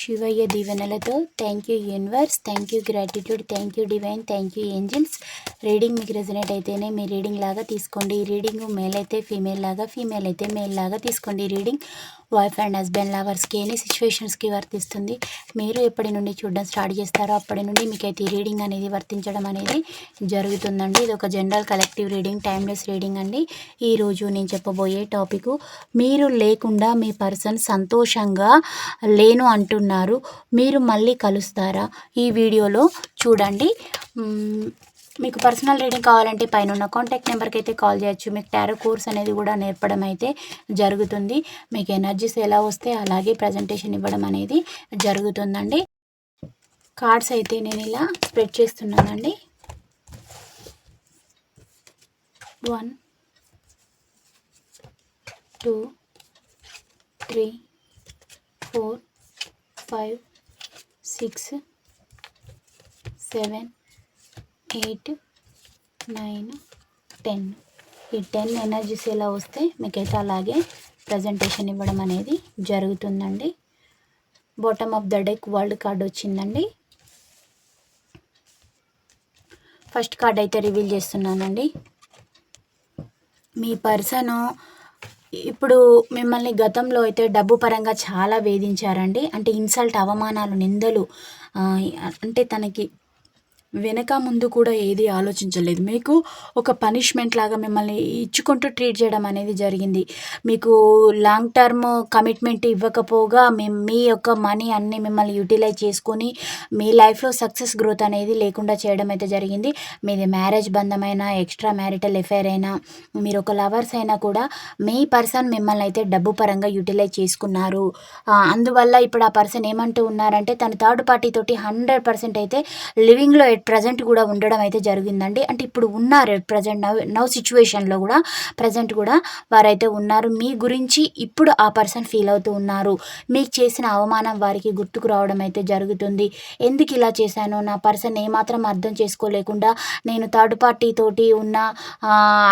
శివయ్య దీవెనలతో. Thank you universe thank you gratitude thank you divine thank you angels reading మీకు resonate అయితేనే మీ reading లాగా తీసుకోండి. ఈ రీడింగ్ మేల్ అయితే ఫీమేల్ లాగా ఫీమేల్ అయితే మేల్ లాగా తీసుకోండి ఈ రీడింగ్ వైఫ్ అండ్ హస్బెండ్ లవర్స్కి ఎన్ని సిచ్యువేషన్స్కి వర్తిస్తుంది. మీరు ఎప్పటి నుండి చూడడం స్టార్ట్ చేస్తారో అప్పటి నుండి మీకైతే ఈ రీడింగ్ అనేది వర్తించడం అనేది జరుగుతుందండి. ఇది ఒక general collective reading timeless reading అండి. ఈరోజు నేను చెప్పబోయే టాపిక్ మీరు లేకుండా మీ పర్సన్ సంతోషంగా లేను అంటున్నారు మీరు మళ్ళీ కలుస్తారా? ఈ వీడియోలో చూడండి. మీకు పర్సనల్ రీడింగ్ కావాలంటే పైన ఉన్న కాంటాక్ట్ నెంబర్కి అయితే కాల్ చేయొచ్చు. మీకు టారో కోర్స్ అనేది కూడా నేర్పడం అయితే జరుగుతుంది. మీకు ఎనర్జీస్ ఎలా వస్తే అలాగే ప్రజెంటేషన్ ఇవ్వడం అనేది జరుగుతుందండి. కార్డ్స్ అయితే నేను ఇలా స్ప్రెడ్ చేస్తున్నానండి. One two three four five six seven eight nine ten. ఈ టెన్ ఎనర్జీస్ ఎలా వస్తే మీకైతే అలాగే ప్రజెంటేషన్ ఇవ్వడం అనేది జరుగుతుందండి. Bottom of the deck world card వచ్చిందండి. ఫస్ట్ కార్డ్ అయితే రివీల్ చేస్తున్నానండి. మీ పర్సను ఇప్పుడు మిమ్మల్ని గతంలో అయితే డబ్బు పరంగా చాలా వేధించారండి. అంటే ఇన్సల్ట్ అవమానాలు నిందలు అంటే తనకి వెనక ముందు కూడా ఏది ఆలోచించలేదు. మీకు ఒక పనిష్మెంట్ లాగా మిమ్మల్ని ఇచ్చుకుంటూ ట్రీట్ చేయడం అనేది జరిగింది. మీకు లాంగ్ టర్మ్ కమిట్మెంట్ ఇవ్వకపోగా మీ మీ యొక్క మనీ అన్ని మిమ్మల్ని యూటిలైజ్ చేసుకొని మీ లైఫ్లో సక్సెస్ గ్రోత్ అనేది లేకుండా చేయడం అయితే జరిగింది. మీది మ్యారేజ్ బంధమైనా ఎక్స్ట్రా మ్యారిటల్ ఎఫైర్ అయినా మీరు ఒక లవర్స్ అయినా కూడా మీ పర్సన్ మిమ్మల్ని అయితే డబ్బు పరంగా యూటిలైజ్ చేసుకున్నారు. అందువల్ల ఇప్పుడు ఆ పర్సన్ ఏమంటూ ఉన్నారంటే తన థర్డ్ పార్టీ తోటి హండ్రెడ్ పర్సెంట్ అయితే లివింగ్లో ఎట్ ప్రజెంట్ కూడా ఉండడం అయితే జరిగిందండి. అంటే ఇప్పుడు ఉన్నారు ఎట్ ప్రజెంట్ నవ్ నవ్ సిచ్యువేషన్లో కూడా ప్రజెంట్ కూడా వారైతే ఉన్నారు. మీ గురించి ఇప్పుడు ఆ పర్సన్ ఫీల్ అవుతూ ఉన్నారు. మీకు చేసిన అవమానం వారికి గుర్తుకు రావడం అయితే జరుగుతుంది. ఎందుకు ఇలా చేశాను? నా పర్సన్ ఏమాత్రం అర్థం చేసుకోలేకుండా నేను థర్డ్ పార్టీ తోటి ఉన్న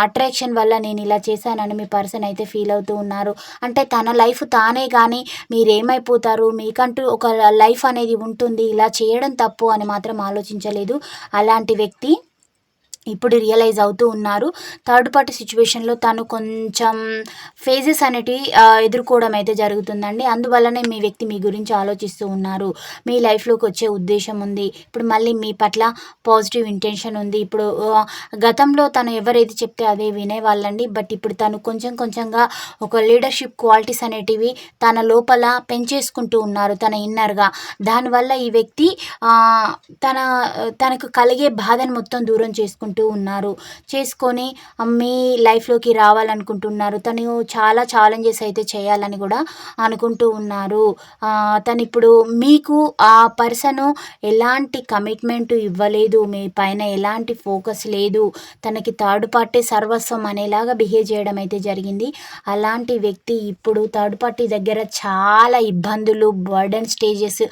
అట్రాక్షన్ వల్ల నేను ఇలా చేశానని మీ పర్సన్ అయితే ఫీల్ అవుతూ ఉన్నారు. అంటే తన లైఫ్ తానే కానీ మీరేమైపోతారు? మీకంటూ ఒక లైఫ్ అనేది ఉంటుంది. ఇలా చేయడం తప్పు అని మాత్రం ఆలోచించలేదు. అలాంటి వ్యక్తి ఇప్పుడు రియలైజ్ అవుతూ ఉన్నారు. థర్డ్ పార్టీ సిచ్యువేషన్లో తను కొంచెం ఫేజెస్ అనేటివి ఎదుర్కోవడం అయితే జరుగుతుందండి. అందువల్లనే మీ వ్యక్తి మీ గురించి ఆలోచిస్తూ ఉన్నారు. మీ లైఫ్లోకి వచ్చే ఉద్దేశం ఉంది. ఇప్పుడు మళ్ళీ మీ పట్ల పాజిటివ్ ఇంటెన్షన్ ఉంది. ఇప్పుడు గతంలో తను ఎవరైతే చెప్తే అదే వినేవాళ్ళండి బట్ ఇప్పుడు తను కొంచెం కొంచెంగా ఒక లీడర్షిప్ క్వాలిటీస్ అనేటివి తన లోపల పెంచేసుకుంటూ ఉన్నారు. తన ఇన్నర్గా దానివల్ల ఈ వ్యక్తి తన తనకు కలిగే బాధను మొత్తం దూరం చేసుకుంటూ ఉన్నారు. చేసుకొని మీ లైఫ్లోకి రావాలనుకుంటున్నారు. తను చాలా ఛాలెంజెస్ అయితే చేయాలని కూడా అనుకుంటూ ఉన్నారు. తను ఇప్పుడు మీకు ఆ పర్సను ఎలాంటి కమిట్మెంట్ ఇవ్వలేదు మీ పైన ఎలాంటి ఫోకస్ లేదు తనకి థర్డ్ పార్టీ సర్వస్వం అనేలాగా బిహేవ్ చేయడం అయితే జరిగింది. అలాంటి వ్యక్తి ఇప్పుడు థర్డ్ పార్టీ దగ్గర చాలా ఇబ్బందులు బర్డన్ స్టేజెస్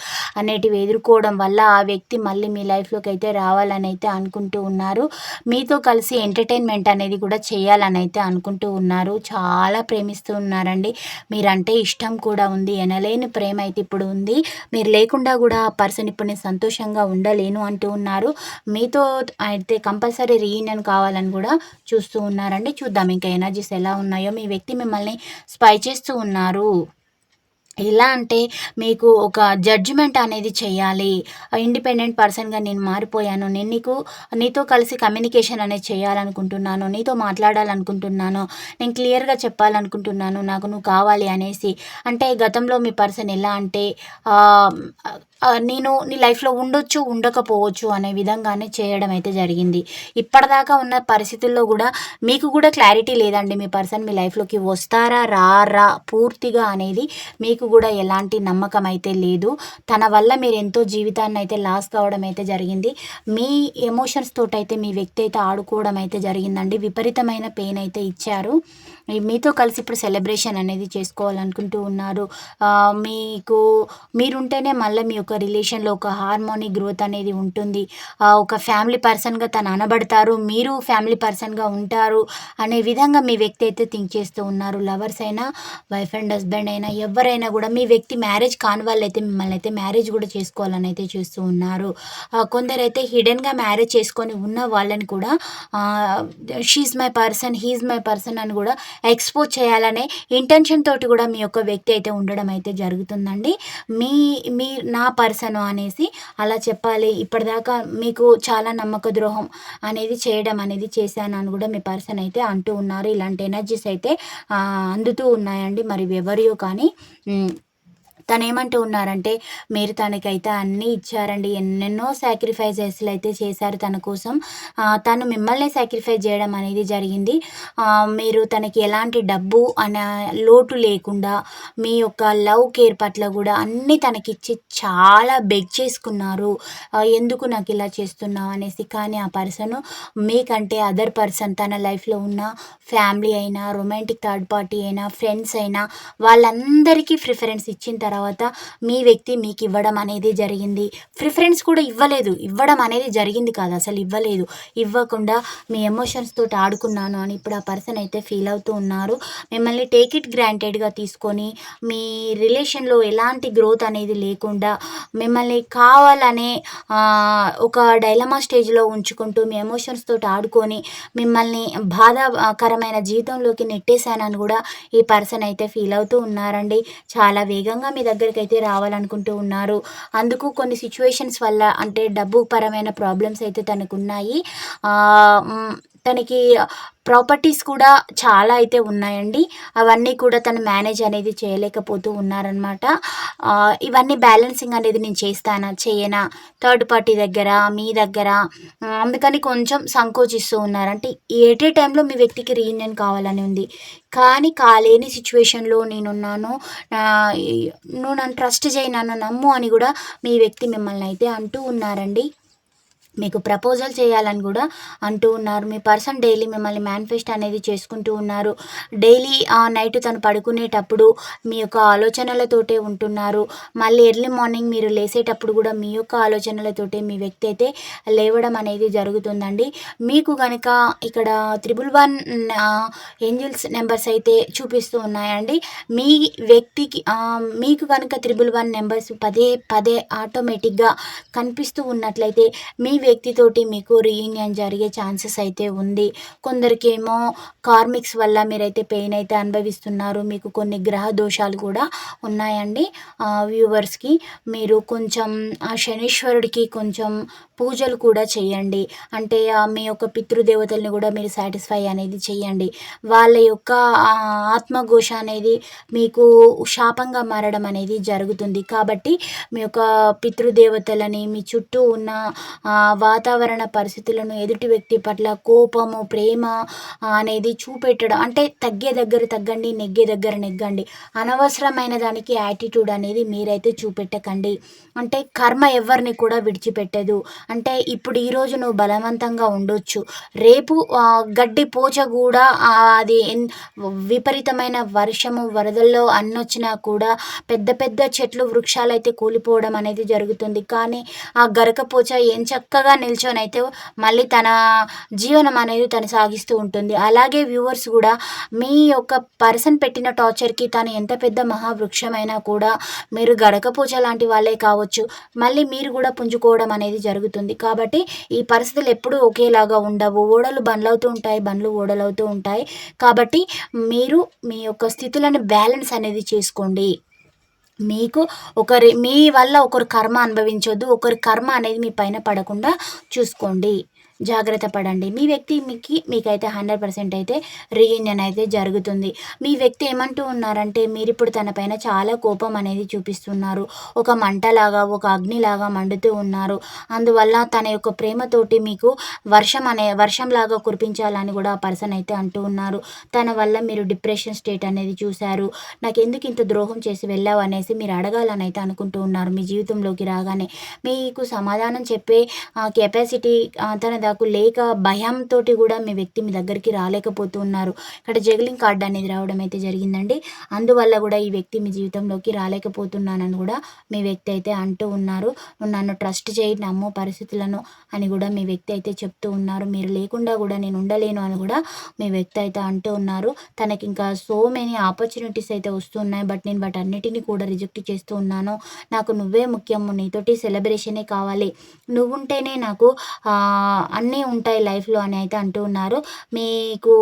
అనేటివి ఎదుర్కోవడం వల్ల ఆ వ్యక్తి మళ్ళీ మీ లైఫ్లోకి అయితే రావాలని అయితే అనుకుంటూ ఉన్నారు. మీతో కలిసి ఎంటర్టైన్మెంట్ అనేది కూడా చేయాలని అయితే అనుకుంటూ ఉన్నారు. చాలా ప్రేమిస్తూ ఉన్నారండి. మీరంటే ఇష్టం కూడా ఉంది. ఎనలేని ప్రేమ అయితే ఇప్పుడు ఉంది. మీరు లేకుండా కూడా ఆ పర్సన్ ఇప్పుడు నేను సంతోషంగా ఉండలేను అంటూ ఉన్నారు. మీతో అయితే కంపల్సరీ రీయూనియన్ కావాలని కూడా చూస్తూ ఉన్నారండి. చూద్దాం ఇంకా ఎనర్జీస్ ఎలా ఉన్నాయో. మీ వ్యక్తి మిమ్మల్ని స్పై చేస్తూ ఉన్నారు. ఎలా అంటే మీకు ఒక జడ్జిమెంట్ అనేది చేయాలి. ఇండిపెండెంట్ పర్సన్గా నేను మారిపోయాను. నేను నీకు నీతో కలిసి కమ్యూనికేషన్ అనేది చేయాలనుకుంటున్నాను. నీతో మాట్లాడాలనుకుంటున్నాను. నేను క్లియర్గా చెప్పాలనుకుంటున్నాను. నాకు నువ్వు కావాలి అనేసి. అంటే గతంలో మీ పర్సన్ ఎలా అంటే నేను నీ లైఫ్లో ఉండొచ్చు ఉండకపోవచ్చు అనే విధంగానే చేయడం అయితే జరిగింది. ఇప్పటిదాకా ఉన్న పరిస్థితుల్లో కూడా మీకు కూడా క్లారిటీ లేదండి మీ పర్సన్ మీ లైఫ్లోకి వస్తారా రారా పూర్తిగా అనేది మీకు కూడా ఎలాంటి నమ్మకం అయితే లేదు. తన వల్ల మీరు ఎంతో జీవితాన్ని అయితే లాస్ కావడం అయితే జరిగింది. మీ ఎమోషన్స్ తోటైతే అయితే మీ వ్యక్తి అయితే ఆడుకోవడం అయితే జరిగిందండి. విపరీతమైన పెయిన్ అయితే ఇచ్చారు. మీతో కలిసి ఇప్పుడు సెలబ్రేషన్ అనేది చేసుకోవాలనుకుంటూ ఉన్నారు. మీకు మీరుంటేనే మళ్ళీ మీ యొక్క రిలేషన్లో ఒక హార్మోనీ గ్రోత్ అనేది ఉంటుంది. ఒక ఫ్యామిలీ పర్సన్గా తను అనబడతారు. మీరు ఫ్యామిలీ పర్సన్గా ఉంటారు అనే విధంగా మీ వ్యక్తి అయితే థింక్ చేస్తూ ఉన్నారు. లవర్స్ అయినా వైఫ్ అండ్ హస్బెండ్ అయినా ఎవరైనా కూడా మీ వ్యక్తి మ్యారేజ్ కాని వాళ్ళు అయితే మిమ్మల్ని అయితే మ్యారేజ్ కూడా చేసుకోవాలని అయితే చూస్తూ ఉన్నారు. కొందరైతే హిడెన్గా మ్యారేజ్ చేసుకొని ఉన్న వాళ్ళని కూడా she is my person he is my person అని కూడా ఎక్స్పోజ్ చేయాలనే ఇంటెన్షన్ తోటి కూడా మీ యొక్క వ్యక్తి అయితే ఉండడం అయితే జరుగుతుందండి. మీ మీ నా పర్సన్ అనేసి అలా చెప్పాలి. ఇప్పటిదాకా మీకు చాలా నమ్మక ద్రోహం అనేది చేయడం అనేది చేశాను అని కూడా మీ పర్సన్ అయితే అంటూ ఉన్నారు. ఇలాంటి ఎనర్జీస్ అయితే అందుతూ ఉన్నాయండి. మరి ఎవరియో కానీ తను ఏమంటూ ఉన్నారంటే మీరు తనకైతే అన్నీ ఇచ్చారండి. ఎన్నెన్నో సాక్రిఫైజెస్లు అయితే చేశారు తన కోసం. తను మిమ్మల్ని సాక్రిఫైస్ చేయడం అనేది జరిగింది. మీరు తనకి ఎలాంటి డబ్బు అనే లోటు లేకుండా మీ యొక్క లవ్ కేర్ పట్ల కూడా అన్నీ తనకిచ్చి చాలా బెగ్ చేసుకున్నారు. ఎందుకు నాకు ఇలా చేస్తున్నావు? అనేసి. కానీ ఆ పర్సన్ మీకంటే అదర్ పర్సన్ తన లైఫ్లో ఉన్న ఫ్యామిలీ అయినా రొమాంటిక్ థర్డ్ పార్టీ అయినా ఫ్రెండ్స్ అయినా వాళ్ళందరికీ ప్రిఫరెన్స్ ఇచ్చిన తర్వాత తర్వాత మీ వ్యక్తి మీకు ఇవ్వడం అనేది జరిగింది. ప్రిఫరెన్స్ కూడా ఇవ్వలేదు. ఇవ్వడం అనేది జరిగింది కాదు. అసలు ఇవ్వలేదు. ఇవ్వకుండా మీ ఎమోషన్స్ తోటి ఆడుకున్నాను అని ఇప్పుడు ఆ పర్సన్ అయితే ఫీల్ అవుతూ ఉన్నారు. మిమ్మల్ని టేక్ ఇట్ గ్రాంటెడ్గా తీసుకొని మీ రిలేషన్లో ఎలాంటి గ్రోత్ అనేది లేకుండా మిమ్మల్ని కావాలనే ఒక డైలమా స్టేజ్లో ఉంచుకుంటూ మీ ఎమోషన్స్ తోటి ఆడుకొని మిమ్మల్ని బాధాకరమైన జీవితంలోకి నెట్టేశానని కూడా ఈ పర్సన్ అయితే ఫీల్ అవుతూ ఉన్నారండి. చాలా వేగంగా మీ దగ్గరికి అయితే రావాలనుకుంటూ ఉన్నారు. అందుకు కొన్ని సిచ్యువేషన్స్ వల్ల అంటే డబ్బు పరమైన ప్రాబ్లమ్స్ అయితే తనకున్నాయి. తనకి ప్రాపర్టీస్ కూడా చాలా అయితే ఉన్నాయండి. అవన్నీ కూడా తను మేనేజ్ అనేది చేయలేకపోతూ ఉన్నారనమాట ఇవన్నీ బ్యాలెన్సింగ్ అనేది నేను చేస్తానా చేయనా? థర్డ్ పార్టీ దగ్గర మీ దగ్గర? అందుకని కొంచెం సంకోచిస్తూ ఉన్నారు. అంటే ఏటే టైంలో మీ వ్యక్తికి రీయూనియన్ కావాలని ఉంది. కానీ కాలేని సిచ్యువేషన్లో నేనున్నాను. నువ్వు నన్ను ట్రస్ట్ చేయి నన్ను నమ్ము అని కూడా మీ వ్యక్తి మిమ్మల్ని అయితే అంటూ ఉన్నారండి. మీకు ప్రపోజల్ చేయాలని కూడా అంటూ ఉన్నారు. మీ పర్సన్ డైలీ మిమ్మల్ని మేనిఫెస్ట్ అనేది చేసుకుంటూ ఉన్నారు. డైలీ ఆ నైట్ తను పడుకునేటప్పుడు మీ యొక్క ఆలోచనలతోటే ఉంటున్నారు. మళ్ళీ ఎర్లీ మార్నింగ్ మీరు లేసేటప్పుడు కూడా మీ యొక్క ఆలోచనలతోటే మీ వ్యక్తి అయితే లేవడం అనేది జరుగుతుందండి. మీకు కనుక ఇక్కడ త్రిబుల్ వన్ ఏంజిల్స్ నెంబర్స్ అయితే చూపిస్తూ ఉన్నాయండి. మీ వ్యక్తికి మీకు కనుక త్రిబుల్ వన్ నెంబర్స్ పదే పదే ఆటోమేటిక్గా కనిపిస్తూ ఉన్నట్లయితే మీ వ్యక్తితోటి మీకు రీయూనియన్ జరిగే ఛాన్సెస్ అయితే ఉంది. కొందరికేమో కార్మిక్స్ వల్ల మీరైతే పెయిన్ అయితే అనుభవిస్తున్నారు. మీకు కొన్ని గ్రహ దోషాలు కూడా ఉన్నాయండి. వ్యూవర్స్కి మీరు కొంచెం ఆ శనీశ్వరుడికి కొంచెం పూజలు కూడా చేయండి. అంటే మీ యొక్క పితృదేవతల్ని కూడా మీరు సాటిస్ఫై అనేది చేయండి. వాళ్ళ యొక్క ఆత్మఘోష అనేది మీకు శాపంగా మారడం అనేది జరుగుతుంది. కాబట్టి మీ యొక్క పితృదేవతలని మీ చుట్టూ ఉన్న వాతావరణ పరిస్థితులను ఎదుటి వ్యక్తి పట్ల కోపము ప్రేమ అనేది చూపెట్టడం. అంటే తగ్గే దగ్గర తగ్గండి నెగ్గే దగ్గర నెగ్గండి. అనవసరమైన దానికి యాటిట్యూడ్ అనేది మీరైతే చూపెట్టకండి. అంటే కర్మ ఎవరిని కూడా విడిచిపెట్టదు. అంటే ఇప్పుడు ఈరోజు నువ్వు బలవంతంగా ఉండొచ్చు. రేపు గడ్డి పోచ కూడా అది విపరీతమైన వర్షము వరదల్లో అన్నొచ్చినా కూడా పెద్ద పెద్ద చెట్లు వృక్షాలు అయితే కూలిపోవడం అనేది జరుగుతుంది. కానీ ఆ గరకపోచ ఏం చక్కగా నిల్చొని అయితే మళ్ళీ తన జీవనం అనేది తను సాగిస్తూ ఉంటుంది. అలాగే వ్యూవర్స్ కూడా మీ యొక్క పర్సన్ పెట్టిన టార్చర్కి తను ఎంత పెద్ద మహావృక్షమైనా కూడా మీరు గడకపోచ లాంటి వాళ్ళే కావచ్చు. మళ్ళీ మీరు కూడా పుంజుకోవడం అనేది జరుగుతుంది. కాబట్టి ఈ పరిస్థితులు ఎప్పుడూ ఒకేలాగా ఉండవు. ఓడలు బండ్లవుతూ ఉంటాయి బండ్లు ఓడలవుతూ ఉంటాయి. కాబట్టి మీరు మీ యొక్క స్థితులను బ్యాలెన్స్ అనేది చేసుకోండి. మీకు ఒకరి మీ వల్ల ఒకరు కర్మ అనుభవించొద్దు ఒకరి కర్మ అనేది మీ పైన పడకుండా చూసుకోండి. జాగ్రత్త పడండి. మీ వ్యక్తి మీకు మీకైతే హండ్రెడ్ పర్సెంట్ అయితే రీయూనియన్ అయితే జరుగుతుంది. మీ వ్యక్తి ఏమంటూ ఉన్నారంటే మీరు ఇప్పుడు తన పైన చాలా కోపం అనేది చూపిస్తున్నారు. ఒక మంటలాగా ఒక అగ్నిలాగా మండుతూ ఉన్నారు. అందువల్ల తన యొక్క ప్రేమతోటి మీకు వర్షం అనే వర్షంలాగా కురిపించాలని కూడా ఆ పర్సన్ అయితే అంటూ ఉన్నారు. తన వల్ల మీరు డిప్రెషన్ స్టేట్ అనేది చూశారు. నాకు ఎందుకు ఇంత ద్రోహం చేసి వెళ్ళావు అనేసి మీరు అడగాలని అయితే అనుకుంటూ ఉన్నారు మీ జీవితంలోకి రాగానే. మీకు సమాధానం చెప్పే కెపాసిటీ తన నాకు లేక భయంతో కూడా మీ వ్యక్తి మీ దగ్గరికి రాలేకపోతున్నారు. ఇక్కడ జగలింగ్ కార్డ్ అనేది రావడం అయితే జరిగిందండి. అందువల్ల కూడా ఈ వ్యక్తి మీ జీవితంలోకి రాలేకపోతున్నానని కూడా మీ వ్యక్తి అయితే అంటూ ఉన్నారు. నన్ను ట్రస్ట్ చేయి నమ్ము పరిస్థితులను అని కూడా మీ వ్యక్తి అయితే చెప్తూ ఉన్నారు. మీరు లేకుండా కూడా నేను ఉండలేను అని కూడా మీ వ్యక్తి అయితే అంటూ ఉన్నారు. తనకి ఇంకా సో మెనీ ఆపర్చునిటీస్ అయితే వస్తున్నాయి. బట్ నేను వాటి అన్నిటిని కూడా రిజెక్ట్ చేస్తూ ఉన్నాను. నాకు నువ్వే ముఖ్యము నీతోటి సెలబ్రేషనే కావాలి. నువ్వుంటేనే నాకు అన్నీ ఉంటాయి లైఫ్లో అని అయితే అంటూ ఉన్నారు. మీకు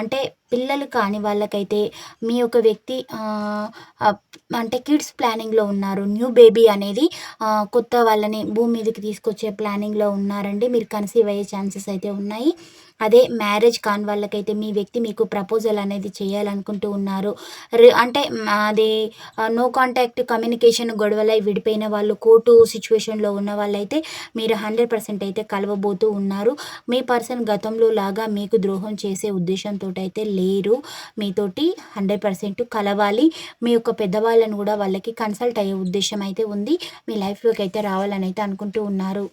అంటే పిల్లలు కాని వాళ్ళకైతే మీ యొక్క వ్యక్తి అంటే కిడ్స్ ప్లానింగ్లో ఉన్నారు. న్యూ బేబీ అనేది కొత్త వాళ్ళని భూమి మీదకి తీసుకొచ్చే ప్లానింగ్లో ఉన్నారండి. మీరు కన్సీవ్ అయ్యే ఛాన్సెస్ అయితే ఉన్నాయి. అదే మ్యారేజ్ కాని వాళ్ళకైతే మీ వ్యక్తి మీకు ప్రపోజల్ అనేది చేయాలనుకుంటూ ఉన్నారు. అంటే అది నో కాంటాక్ట్ కమ్యూనికేషన్ గొడవలై విడిపోయిన వాళ్ళు కోర్టు సిచ్యువేషన్లో ఉన్న వాళ్ళైతే మీరు హండ్రెడ్ పర్సెంట్ అయితే కలవబోతూ ఉన్నారు. మీ పర్సన్ గతంలో లాగా మీకు ద్రోహం చేసే ఉద్దేశంతో అయితే లేరు. మీతోటి హండ్రెడ్ పర్సెంట్ కలవాలి. మీ యొక్క పెద్దవాళ్ళను కూడా వాళ్ళకి కన్సల్ట్ అయ్యే ఉద్దేశం అయితే ఉంది. మీ లైఫ్లోకి అయితే రావాలని అయితే అనుకుంటూ ఉన్నారు.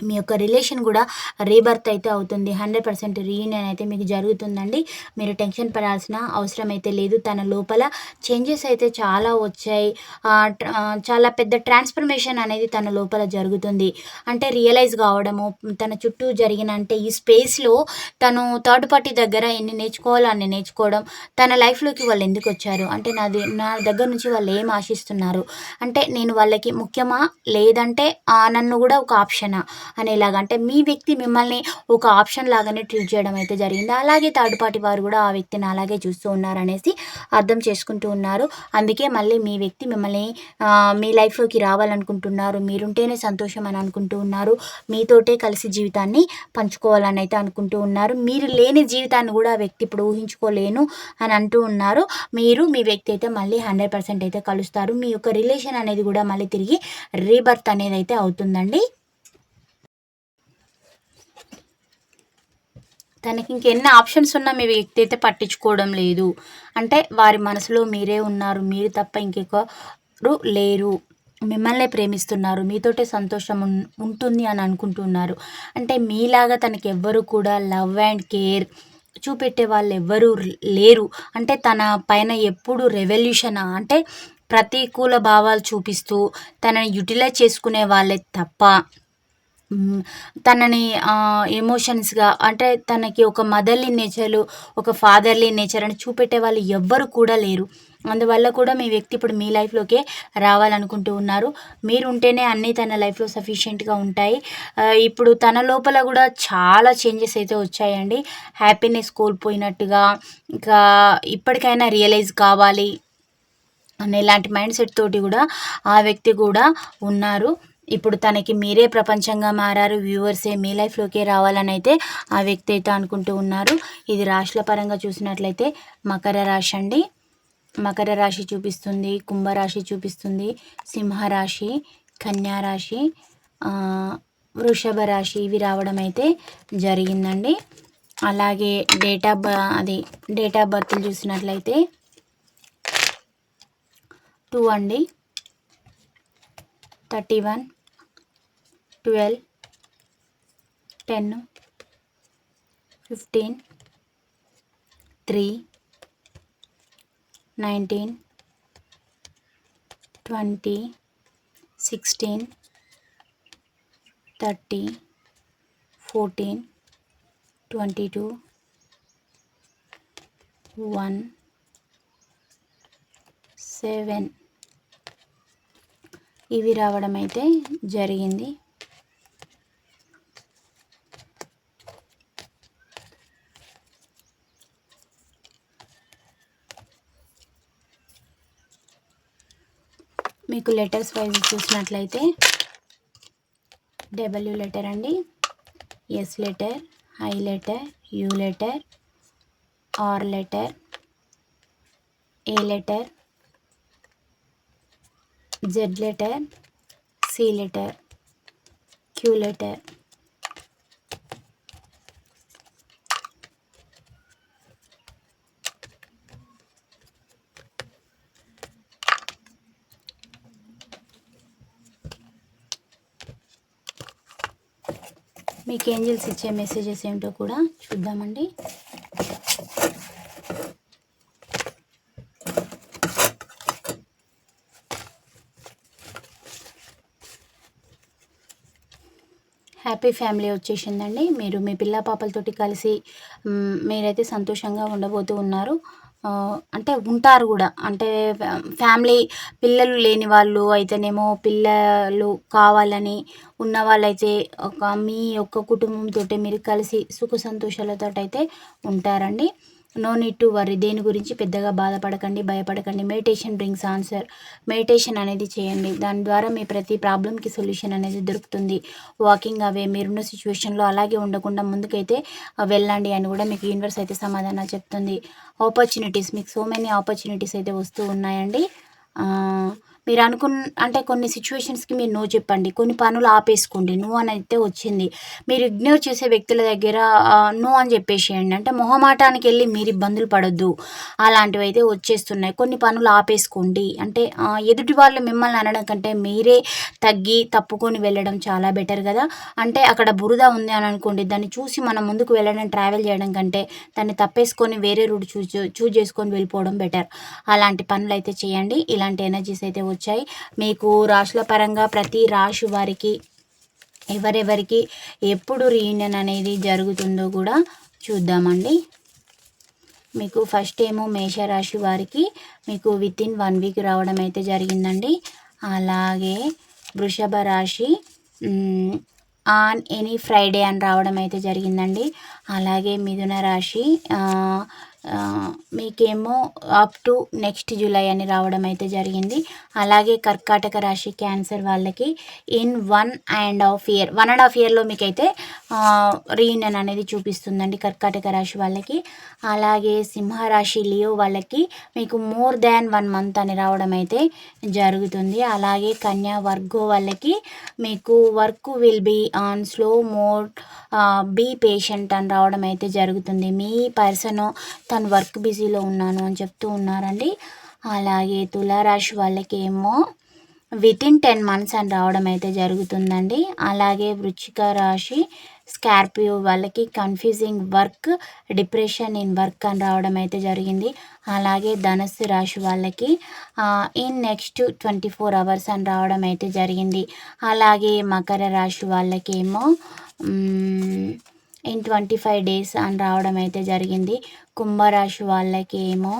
మీ యొక్క రిలేషన్ కూడా రీబర్త్ అయితే అవుతుంది. హండ్రెడ్ పర్సెంట్ రీయూనియన్ అయితే మీకు జరుగుతుందండి. మీరు టెన్షన్ పడాల్సిన అవసరం అయితే లేదు. తన లోపల చేంజెస్ అయితే చాలా వచ్చాయి. చాలా పెద్ద ట్రాన్స్ఫర్మేషన్ అనేది తన లోపల జరుగుతుంది. అంటే రియలైజ్ కావడము తన చుట్టూ జరిగిన అంటే ఈ స్పేస్లో తను థర్డ్ పార్టీ దగ్గర ఎన్ని నేర్చుకోవాలో అన్ని నేర్చుకోవడం తన లైఫ్లోకి వాళ్ళు ఎందుకు వచ్చారు? అంటే నాది నా దగ్గర నుంచి వాళ్ళు ఏం ఆశిస్తున్నారు? అంటే నేను వాళ్ళకి ముఖ్యమా? లేదంటే నన్ను కూడా ఒక ఆప్షనా అనేలాగా. అంటే మీ వ్యక్తి మిమ్మల్ని ఒక ఆప్షన్ లాగానే ట్రీట్ చేయడం అయితే జరిగింది. అలాగే థర్డ్ పార్టీ వారు కూడా ఆ వ్యక్తిని అలాగే చూస్తూ ఉన్నారనేసి అర్థం చేసుకుంటూ ఉన్నారు. అందుకే మళ్ళీ మీ వ్యక్తి మిమ్మల్ని మీ లైఫ్లోకి రావాలనుకుంటున్నారు. మీరుంటేనే సంతోషం అని అనుకుంటూ ఉన్నారు. మీతోటే కలిసి జీవితాన్ని పంచుకోవాలని అయితే అనుకుంటూ ఉన్నారు. మీరు లేని జీవితాన్ని కూడా ఆ వ్యక్తి ఇప్పుడు ఊహించుకోలేను అని అంటూ ఉన్నారు. మీరు మీ వ్యక్తి అయితే మళ్ళీ హండ్రెడ్ పర్సెంట్ అయితే కలుస్తారు. మీ యొక్క రిలేషన్ అనేది కూడా మళ్ళీ తిరిగి రీబర్త్ అనేది అయితే అవుతుందండి. తనకి ఇంకెన్ని ఆప్షన్స్ ఉన్నా మీ వ్యక్తి అయితే పట్టించుకోవడం లేదు. అంటే వారి మనసులో మీరే ఉన్నారు మీరు తప్ప ఇంకెవరు లేరు. మిమ్మల్నే ప్రేమిస్తున్నారు మీతోటే సంతోషం ఉంటుంది అని అనుకుంటున్నారు. అంటే మీలాగా తనకి ఎవ్వరు కూడా లవ్ అండ్ కేర్ చూపెట్టే వాళ్ళు ఎవ్వరూ లేరు. అంటే తన పైన ఎప్పుడు రెవల్యూషనా? అంటే ప్రతికూల భావాలు చూపిస్తూ తనని యూటిలైజ్ చేసుకునే వాళ్ళే తప్ప. తనని ఎమోషన్స్గా అంటే తనకి ఒక మదర్లీ నేచర్ ఒక ఫాదర్లీ నేచర్ అని చూపెట్టే వాళ్ళు ఎవ్వరు కూడా లేరు. అందువల్ల కూడా మీ వ్యక్తి ఇప్పుడు మీ లైఫ్లోకే రావాలనుకుంటూ ఉన్నారు. మీరు ఉంటేనే అన్నీ తన లైఫ్లో సఫిషియెంట్గా ఉంటాయి. ఇప్పుడు తన లోపల కూడా చాలా చేంజెస్ అయితే వచ్చాయండి. హ్యాపీనెస్ కోల్పోయినట్టుగా ఇంకా ఇప్పటికైనా రియలైజ్ కావాలి అనే ఇలాంటి మైండ్ సెట్ తోటి కూడా ఆ వ్యక్తి కూడా ఉన్నారు. ఇప్పుడు తనకి మీరే ప్రపంచంగా మారారు వ్యూవర్సే మీ లైఫ్లోకే రావాలని అయితే ఆ వ్యక్తి అయితే అనుకుంటూ ఉన్నారు. ఇది రాశుల పరంగా చూసినట్లయితే మకర రాశి అండి. మకర రాశి చూపిస్తుంది కుంభరాశి చూపిస్తుంది సింహరాశి కన్యారాశి వృషభ రాశి ఇవి రావడం అయితే జరిగిందండి. అలాగే డేట్ ఆఫ్ అది డేట్ ఆఫ్ బర్త్లు చూసినట్లయితే టూ అండి. Thirty one. Twelve ten fifteen three nineteen twenty sixteen thirty fourteen twenty two one seven. ఇవి రావడం అయితే జరిగింది. మీకు లెటర్స్ వైజ్ చూసినట్లయితే డబ్ల్యూ లెటర్ అండి. S letter I letter U letter R letter A letter Z letter C letter Q letter మీకు angels ఇచ్చే messages ఏమిటో కూడా చూద్దామండి. హ్యాపీ ఫ్యామిలీ వచ్చేసిందండి. మీరు మీ పిల్ల పాపలతోటి కలిసి మీరైతే సంతోషంగా ఉండబోతూ ఉన్నారు. అంటే ఉంటారు కూడా. అంటే ఫ్యామిలీ పిల్లలు లేని వాళ్ళు అయితేనేమో పిల్లలు కావాలని ఉన్న వాళ్ళైతే ఒక మీ యొక్క కుటుంబంతో మీరు కలిసి సుఖ సంతోషాలతో అయితే ఉంటారండి. నో నీడ్ టు వరీ దేని గురించి పెద్దగా బాధపడకండి భయపడకండి. Meditation brings answer. మెడిటేషన్ అనేది చేయండి. దాని ద్వారా మీ ప్రతి ప్రాబ్లంకి సొల్యూషన్ అనేది దొరుకుతుంది. వాకింగ్ అవే మీరున్న సిచ్యువేషన్లో అలాగే ఉండకుండా ముందుకైతే వెళ్ళండి అని కూడా మీకు యూనివర్స్ అయితే సమాధానం చెప్తుంది. ఆపర్చునిటీస్ మీకు సో మెనీ ఆపర్చునిటీస్ అయితే వస్తూ ఉన్నాయండి. మీరు అనుకున్న అంటే కొన్ని సిచ్యువేషన్స్కి మీరు నో చెప్పండి. కొన్ని పనులు ఆపేసుకోండి. నో అని అయితే వచ్చింది. మీరు ఇగ్నోర్ చేసే వ్యక్తుల దగ్గర నో అని చెప్పేసేయండి. అంటే మొహమాటానికి వెళ్ళి మీరు ఇబ్బందులు పడొద్దు. అలాంటివి అయితే వచ్చేస్తున్నాయి. కొన్ని పనులు ఆపేసుకోండి. అంటే ఎదుటి వాళ్ళు మిమ్మల్ని అనడం కంటే మీరే తగ్గి తప్పుకొని వెళ్ళడం చాలా బెటర్ కదా. అంటే అక్కడ బురద ఉంది అని అనుకోండి. దాన్ని చూసి మనం ముందుకు వెళ్ళడం ట్రావెల్ చేయడం కంటే దాన్ని తప్పేసుకొని వేరే రూట్ చూజ్ చూజ్ చేసుకొని వెళ్ళిపోవడం బెటర్ అలాంటి పనులు అయితే చేయండి. ఇలాంటి ఎనర్జీస్ అయితే వచ్చాయి. మీకు రాశుల పరంగా ప్రతి రాశి వారికి ఎవరెవరికి ఎప్పుడు రీయూనియన్ అనేది జరుగుతుందో కూడా చూద్దామండి. మీకు ఫస్ట్ ఏమో మేషరాశి వారికి మీకు విత్ ఇన్ వన్ వీక్ రావడం అయితే జరిగిందండి. అలాగే వృషభ రాశి ఆన్ ఎనీ ఫ్రైడే అని రావడం అయితే జరిగిందండి. అలాగే మిథున రాశి మీకేమో అప్ టు నెక్స్ట్ జూలై అని రావడం అయితే జరిగింది. అలాగే కర్కాటక రాశి క్యాన్సర్ వాళ్ళకి in one and half year one and half ఇయర్లో మీకైతే రీయూనియన్ అనేది చూపిస్తుందండి కర్కాటక రాశి వాళ్ళకి. అలాగే సింహరాశి లియో వాళ్ళకి మీకు మోర్ దాన్ వన్ మంత్ అని రావడం అయితే జరుగుతుంది. అలాగే కన్యా వర్గో వాళ్ళకి మీకు work will be on slow mode be patient అని రావడం అయితే జరుగుతుంది. మీ పర్సన్ తను వర్క్ బిజీలో ఉన్నాను అని చెప్తూ ఉన్నారండి. అలాగే తులారాశి వాళ్ళకి ఏమో విత్ ఇన్ టెన్ మంత్స్ అని రావడం అయితే జరుగుతుందండి. అలాగే వృచ్చిక రాశి స్కార్పియో వాళ్ళకి confusing work depression in work అని రావడం అయితే జరిగింది. అలాగే ధనస్సు రాశి వాళ్ళకి in next twenty four hours అని రావడం అయితే జరిగింది. అలాగే మకర రాశి వాళ్ళకేమో ఇన్ ట్వంటీ ఫైవ్ డేస్ అని రావడం అయితే జరిగింది. కుంభరాశి వాళ్ళకి ఏమో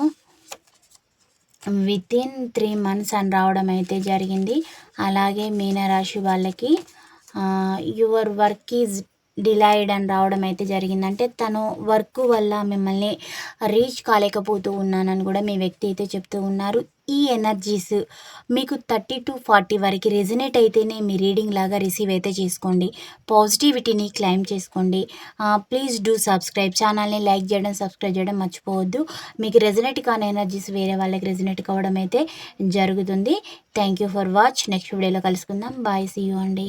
విత్ ఇన్ త్రీ మంత్స్ అని రావడం అయితే జరిగింది. అలాగే మీనరాశి వాళ్ళకి యువర్ వర్క్ ఈజ్ డిలైడ్ అని రావడం అయితే జరిగిందంటే తను వర్క్ వల్ల మిమ్మల్ని రీచ్ కాలేకపోతూ ఉన్నానని కూడా మీ వ్యక్తి అయితే చెప్తూ ఉన్నారు. ఈ ఎనర్జీస్ మీకు థర్టీ టు ఫార్టీ వరకు రెజినేట్ అయితేనే మీ రీడింగ్ లాగా రిసీవ్ అయితే చేసుకోండి. పాజిటివిటీని క్లైమ్ చేసుకోండి. Please do subscribe. ఛానల్ని లైక్ చేయడం సబ్స్క్రైబ్ చేయడం మర్చిపోవద్దు. మీకు రెజినేట్ కాని ఎనర్జీస్ వేరే వాళ్ళకి రెజినేట్ కావడం అయితే జరుగుతుంది. Thank you for watch. Next వీడియోలో కలుసుకుందాం. బాయ్. సీ యూ అండి.